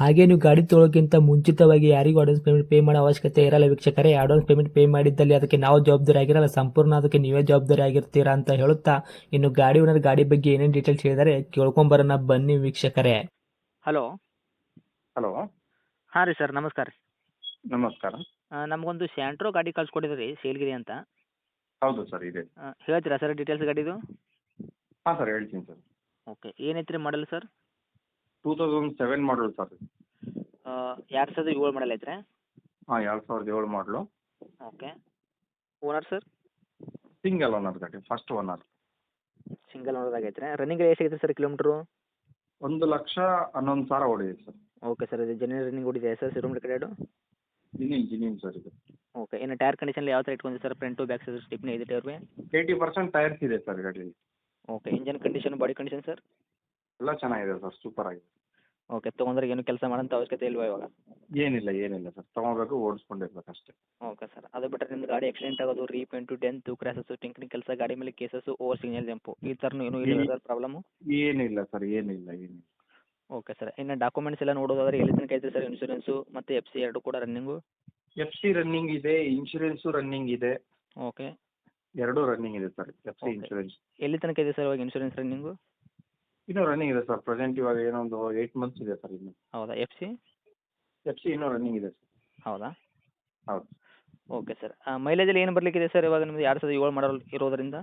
ಹಾಗೆ ನೀವು ಗಾಡಿ ತೊಳೋಕ್ಕಿಂತ ಮುಂಚಿತವಾಗಿ ಯಾರಿಗೂ ಅಡ್ವಾನ್ಸ್ ಪೇಮೆಂಟ್ ಪೇ ಮಾಡೋ ಅವಶ್ಯಕತೆ ಇರಲ್ಲ ವೀಕ್ಷಕರೇ. ಅಡ್ವಾನ್ಸ್ ಪೇಮೆಂಟ್ ಪೇ ಮಾಡಿದ್ದಲ್ಲಿ ಅದಕ್ಕೆ ನಾವು ಜವಾಬ್ದಾರಿ ಆಗಿರಲ್ಲ. ಸಂಪೂರ್ಣ ಅದಕ್ಕೆ ನೀವೇ ಜವಾಬ್ದಾರಿ ಆಗಿರ್ತೀರಾ ಅಂತ ಹೇಳುತ್ತಾ ಇನ್ನು ಗಾಡಿ ಓನರ್ ಗಾಡಿ ಬಗ್ಗೆ ಏನೇನು ಡೀಟೇಲ್ಸ್ ಹೇಳಿದರೆ ಕೇಳ್ಕೊಂಬರೋಣ ಬನ್ನಿ ವೀಕ್ಷಕರೇ. ಹಲೋ ಹಲೋ ಹಾಂ ರೀ ಸರ್ ನಮಸ್ಕಾರ ರೀ. ನಮಸ್ಕಾರ. ನಮಗೊಂದು ಸ್ಯಾಂಟ್ರೋ ಗಾಡಿ ಕಳ್ಸಿಕೊಟ್ಟಿದ್ರಿ ಸೇಲ್ಗಿರಿ ಅಂತ. ಹೌದು ಸರ್ ಇದೆ. ಹೇಳ್ತೀರಾ ಸರ್ ಡೀಟೇಲ್ಸ್ ಗಾಡಿದು? ಹಾಂ ಸರ್ ಹೇಳ್ತೀನಿ ಸರ್. ಓಕೆ ಏನೈತ್ರಿ ರೀ model sir? Two thousand seven model sir ಎರಡು ಸಾವಿರದ ಏಳು ಮಾಡಲ್ ಐತ್ರಿ? ಹಾಂ ಎರಡು ಸಾವಿರದ ಏಳು model okay. Owner sir single owner ಗಾಡಿ ಫಸ್ಟ್ ಓನರ್ ಸಿಂಗಲ್ ಓನರ್ ಆಗೈತ್ರಿ ರನ್ನಿಂಗ್ ಎಷ್ಟು ಐತ್ರಿ ಸರ್ ಕಿಲೋಮೀಟ್ರು ಒಂದು ಲಕ್ಷ ಹನ್ನೊಂದು ಸಾವಿರ ಹೊಡಿದೆ ಸರ್ ಓಕೆ ಸರ್ ಇದು ಜನ ರನ್ನಿಂಗ್ ಓಡಿದೆ ಸರ್ ಸಿರೋಮ್ ಕಡೆಡು ಜಿನಿನ್ ಇಂಜಿನಿಯರ್ ಸರ್ ಇದು. ಓಕೆ ಇನ್ನು ಟೈರ್ ಕಂಡೀಷನ್ ಯಾವ ಥರ ಇಟ್ಕೊಂಡಿದೆ sir front back side stepney ಇದೆ ಟೈರ್ ಏಯ್ಟಿ ಪರ್ಸೆಂಟ್ ಟೈರ್ಸ್ ಇದೆ ಸರ್ ಗಾಡಿಯಲ್ಲಿ okay engine condition body condition sir ಎಲ್ಲ ಚೆನ್ನಾಗಿದೆ ಸರ್ ಸೂಪರ್ ಆಗಿದೆ. ಓಕೆ ತೊಗೊಂಡ್ರೆ ಏನು ಕೆಲಸ ಮಾಡೋಂಥ ಅವಶ್ಯಕತೆ ಇಲ್ವಾ ಇವಾಗ? ಏನಿಲ್ಲ ಏನಿಲ್ಲ ಸರ್ ತೊಗೊಬೇಕು ಓಡಿಸ್ಕೊಂಡಿರ್ಬೇಕು ಅಷ್ಟೇ ಓಕೆ ಸರ್ ಅದು ಬಿಟ್ಟರೆ ನಿಮ್ಮ ಗಾಡಿ ಆಕ್ಸಿಡೆಂಟ್ ಆಗೋದು ರೀಪೇಂಟು ಡೆಂತು ಕ್ರ್ಯಾಸಸ್ಸು ಟಿಂಕ್ರಿಂಗ್ ಕೆಲಸ ಗಾಡಿ ಮೇಲೆ ಕೇಸಸ್ಸು ಓವರ್ ಸಿಗ್ನಲ್ ಜಂಪು ಈ ಥರನೂ ಏನು ಇಲ್ಲ ಸರ್ ಪ್ರಾಬ್ಲಮ್ಮು ಏನಿಲ್ಲ ಸರ್ ಏನಿಲ್ಲ ಏನಿಲ್ಲ. ಓಕೆ ಸರ್ ಇನ್ನು ಡಾಕ್ಯುಮೆಂಟ್ಸ್ ಎಲ್ಲ ನೋಡೋದಾದ್ರೆ ಎಲ್ಲಿ ತನಕ ಐತೆ ಸರ್ ಇನ್ಶೂರೆನ್ಸು ಮತ್ತು ಎಫ್ ಸಿ ಎರಡು ಕೂಡ ರನ್ನಿಂಗು ಎಫ್ ಸಿ ರನ್ನಿಂಗ್ ಇದೆ ಇನ್ಶೂರೆನ್ಸು ರನ್ನಿಂಗ್ ಇದೆ. ಓಕೆ ಎರಡೂ ರನ್ನಿಂಗ್ ಇದೆ ಸರ್ ಎಫ್ ಸಿ ಇನ್ಶೂರೆನ್ಸ್ ಎಲ್ಲಿ ತನಕ ಇದೆ ಸರ್ ಇವಾಗ ಇನ್ಶೂರೆನ್ಸ್ ರನ್ನಿಂಗು ಇನ್ನೂ ರನ್ನಿಂಗ್ ಇದೆ ಸರ್ ಪ್ರೆಸೆಂಟ್ ಇವಾಗ ಏನೋ ಒಂದು ಏಯ್ಟ್ ಮಂತ್ಸ್ ಇದೆ ಸರ್ ಇನ್ನು. ಹೌದಾ? ಎಫ್ ಸಿ ಎಫ್ ಸಿ ಇನ್ನೂ ರನ್ನಿಂಗ್ ಇದೆ ಸರ್ ಹೌದಾ? ಹೌದು. ಓಕೆ ಸರ್ ಮೈಲೇಜಲ್ಲಿ ಏನು ಬರಲಿಕ್ಕಿದೆ ಸರ್ ಇವಾಗ ನಿಮ್ದು ಎರಡು ಸಾವಿರದ ಏಳು ಮಾಡಲ್ ಇರೋದ್ರಿಂದ?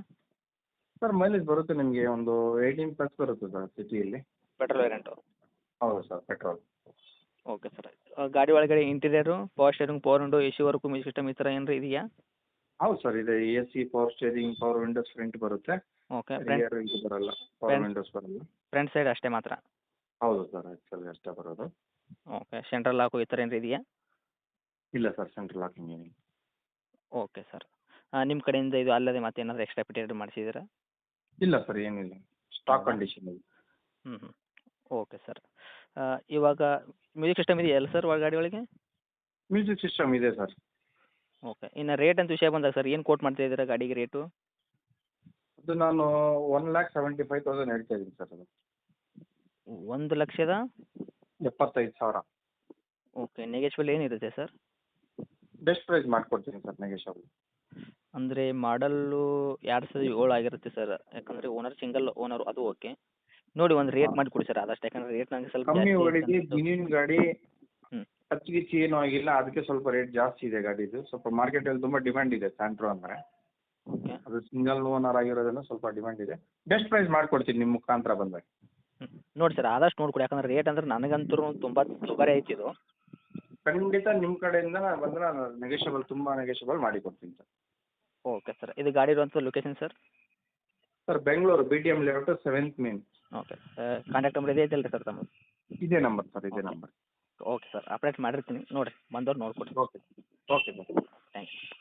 ಸರ್ ಮೈಲೇಜ್ ಬರುತ್ತೆ ನಿಮಗೆ ಒಂದು ಏಯ್ಟೀನ್ ಪ್ಲಸ್ ಬರುತ್ತೆ ಸರ್ ಸಿಟಿಯಲ್ಲಿ. ಪೆಟ್ರೋಲ್ ವೇರಿಯಂಟು ಹೌದು ಸರ್ ಪೆಟ್ರೋಲ್ ಓಕೆ ಸರ್ ಗಾಡಿ ಒಳಗಡೆ interior power steering power window A C work music system ಈ ಥರ ಏನಾರ ಇದೆಯಾ? ಹೌದು ಸರ್ ಇದೆ A C power steering power windows front ಬರುತ್ತೆ. ಓಕೆ ರಿಯರ್ ಇದು ಬರಲ್ಲ ಪವರ್ ವಿಂಡೋಸ್ ಬರಲ್ಲ. ಫ್ರಂಟ್ ಸೈಡ್ ಅಷ್ಟೇ ಮಾತ್ರ? ಹೌದು ಸರ್ ಆ್ಯಕ್ಚುಲಿ ಅಷ್ಟೇ ಬರೋದು. ಓಕೆ ಸೆಂಟ್ರಲ್ ಲಾಕು ಈ ಥರ ಏನಾರ ಇದೆಯಾ? ಇಲ್ಲ ಸರ್ ಸೆಂಟ್ರಲ್ ಲಾಕಿಂಗ್ ಏನಿಲ್ಲ ಓಕೆ ಸರ್ ನಿಮ್ಮ ಕಡೆಯಿಂದ ಇದು ಅಲ್ಲದೆ ಮತ್ತೆ ಏನಾದರೂ ಎಕ್ಸ್ಟ್ರಾ ಪಿಟೇಡ್ ಮಾಡಿಸಿದ್ದೀರಾ? ಇಲ್ಲ ಸರ್ ಏನಿಲ್ಲ. ಸ್ಟಾಕ್ ಕಂಡೀಷನ್ ಇದೆ ಹ್ಞೂ ಹ್ಞೂ ಓಕೆ ಸರ್ ಇವಾಗ ಮ್ಯೂಸಿಕ್ ಸಿಸ್ಟಮ್ ಇದೆಯಲ್ಲ ಸರ್ ಒಳ ಗಾಡಿ ಒಳಗೆ? ಮ್ಯೂಸಿಕ್ ಸಿಸ್ಟಮ್ ಇದೆ ಸರ್. ಓಕೆ ಇನ್ನು ರೇಟ್ ಅಂತ ವಿಷಯ ಬಂದಾಗ ಸರ್ ಏನು ಕೋಟ್ ಮಾಡ್ತಾ ಇದ್ದೀರಾ ಗಾಡಿಗೆ ರೇಟು ಅದು ನಾನು one lakh seventy five thousand ಹೇಳ್ತಾ ಇದ್ದೀನಿ ಸರ್ ಅದು. ಒಂದು ಲಕ್ಷದ? ಎಪ್ಪತ್ತೈದು ಸಾವಿರ. ಓಕೆ ನೆಗೆಶ್ವಲ್ ಏನಿರುತ್ತೆ ಸರ್ ಬೆಸ್ಟ್ ಪ್ರೈಸ್ ಮಾಡಿಕೊಡ್ತೀನಿ ಸರ್ ನೆಗೆಶಬಲ್ ಅಂದರೆ ಮಾಡಲ್ಲು ಎರಡು ಸಾವಿರದ ಏಳು ಆಗಿರುತ್ತೆ ಸರ್ ಯಾಕಂದರೆ ಓನರ್ ಸಿಂಗಲ್ ಓನರ್ ಅದು ಓಕೆ ನೋಡಿ ಒಂದು ರೇಟ್. ಮಾಡಿ ಕೊಡಿ ಸರ್ ಆದಷ್ಟು. ಯಾಕಂದರೆ ರೇಟ್ ನನಗೆ ಸ್ವಲ್ಪ ಕಮ್ಮಿ ಜಾಸ್ತಿ. ಜಿನಿನ್ ಗಾಡಿ. ಟಚ್ ಗಿಚ್ ಏನೂ ಆಗಿಲ್ಲ. ಅದಕ್ಕೆ ಸ್ವಲ್ಪ ರೇಟ್ ಜಾಸ್ತಿ ಇದೆ ಗಾಡಿದು ಸ್ವಲ್ಪ ಮಾರ್ಕೆಟಲ್ಲಿ ತುಂಬ ಡಿಮ್ಯಾಂಡ್ ಇದೆ ಸ್ಯಾಂಟ್ರೋ ಅಂದರೆ. ಓಕೆ ಅದು ಸಿಂಗಲ್ ಓನರ್ ಆಗಿರೋದ್ರಿಂದ ಸ್ವಲ್ಪ ಡಿಮ್ಯಾಂಡ್ ಇದೆ. ಬೆಸ್ಟ್ ಪ್ರೈಸ್ ಮಾಡ್ಕೊಡ್ತೀನಿ ನಿಮ್ಮ ಮುಖಾಂತರ ಬಂದಾಗ. ನೋಡಿ ಸರ್ ಆದಷ್ಟು ನೋಡ್ಕೊಡಿ. ಯಾಕಂದ್ರೆ ರೇಟ್ ಅಂದ್ರೆ ನನಗಂತೂ ತುಂಬ ದುಬಾರಿ ಐತಿ ಇದು. ಖಂಡಿತ ನಿಮ್ಮ ಕಡೆಯಿಂದ ಬಂದ್ರೆ ಬಂದರೆ ತುಂಬಾ ನೆಗೆಷಬಲ್ ತುಂಬ ನೆಗೆಷಬಲ್ ಮಾಡಿ ಕೊಡ್ತೀನಿ ಸರ್. ಓಕೆ ಸರ್ ಇದು ಗಾಡಿ ಇರುವಂಥ location sir sir Bengaluru B T M layout seventh main okay contact number ಇದೆ ಐತಲ್ಲ ರೀ ಸರ್ ತಮ್ಮ ಇದೇ ನಂಬರ್ ಸರ್ ಇದೇ. ನಂಬರ್ ಓಕೆ ಸರ್ ಅಪ್ಡೇಟ್ ಮಾಡಿರ್ತೀನಿ. ನೋಡಿರಿ ಬಂದವ್ರು ನೋಡ್ಕೊಡಿ okay okay sir. Thank you